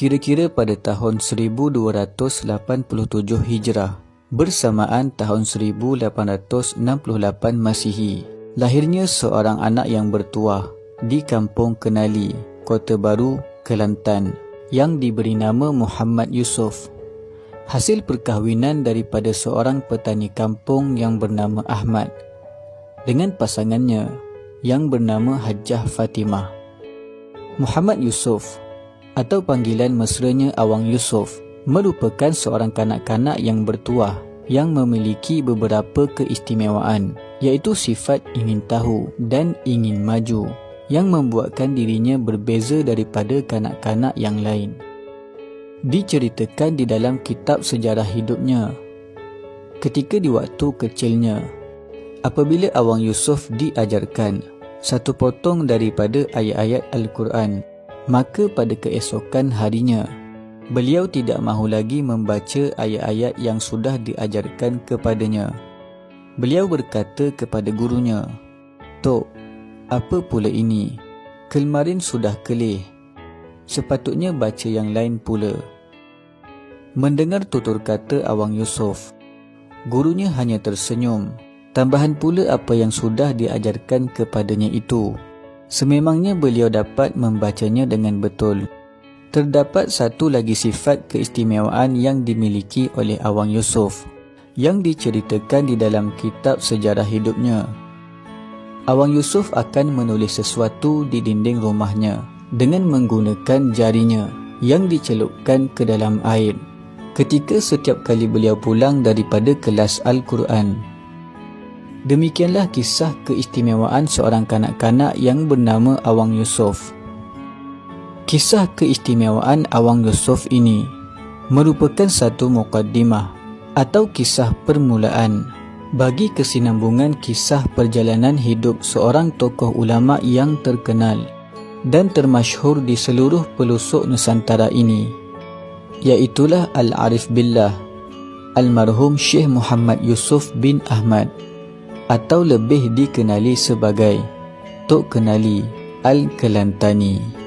kira-kira pada tahun 1287 Hijrah bersamaan tahun 1868 Masihi. Lahirnya seorang anak yang bertuah di Kampung Kenali, Kota Baru, Kelantan yang diberi nama Muhammad Yusof. Hasil perkahwinan daripada seorang petani kampung yang bernama Ahmad dengan pasangannya yang bernama Hajjah Fatimah. Muhammad Yusof atau panggilan mesranya Awang Yusof merupakan seorang kanak-kanak yang bertuah yang memiliki beberapa keistimewaan iaitu sifat ingin tahu dan ingin maju yang membuatkan dirinya berbeza daripada kanak-kanak yang lain. Diceritakan di dalam kitab sejarah hidupnya ketika di waktu kecilnya apabila Awang Yusof diajarkan satu potong daripada ayat-ayat Al-Quran maka pada keesokan harinya beliau tidak mahu lagi membaca ayat-ayat yang sudah diajarkan kepadanya. Beliau berkata kepada gurunya, Tok, apa pula ini? Kelmarin sudah kelih. Sepatutnya baca yang lain pula. Mendengar tutur kata Awang Yusof, gurunya hanya tersenyum. Tambahan pula apa yang sudah diajarkan kepadanya itu. Sememangnya beliau dapat membacanya dengan betul. Terdapat satu lagi sifat keistimewaan yang dimiliki oleh Awang Yusof yang diceritakan di dalam kitab sejarah hidupnya. Awang Yusof akan menulis sesuatu di dinding rumahnya dengan menggunakan jarinya yang dicelupkan ke dalam air ketika setiap kali beliau pulang daripada kelas Al-Quran. Demikianlah kisah keistimewaan seorang kanak-kanak yang bernama Awang Yusof. Kisah keistimewaan Awang Yusof ini merupakan satu mukaddimah atau kisah permulaan bagi kesinambungan kisah perjalanan hidup seorang tokoh ulama yang terkenal dan termasyhur di seluruh pelosok Nusantara ini iaitulah Al-Arif Billah Almarhum Syekh Muhammad Yusuf bin Ahmad atau lebih dikenali sebagai Tok Kenali Al-Kelantani.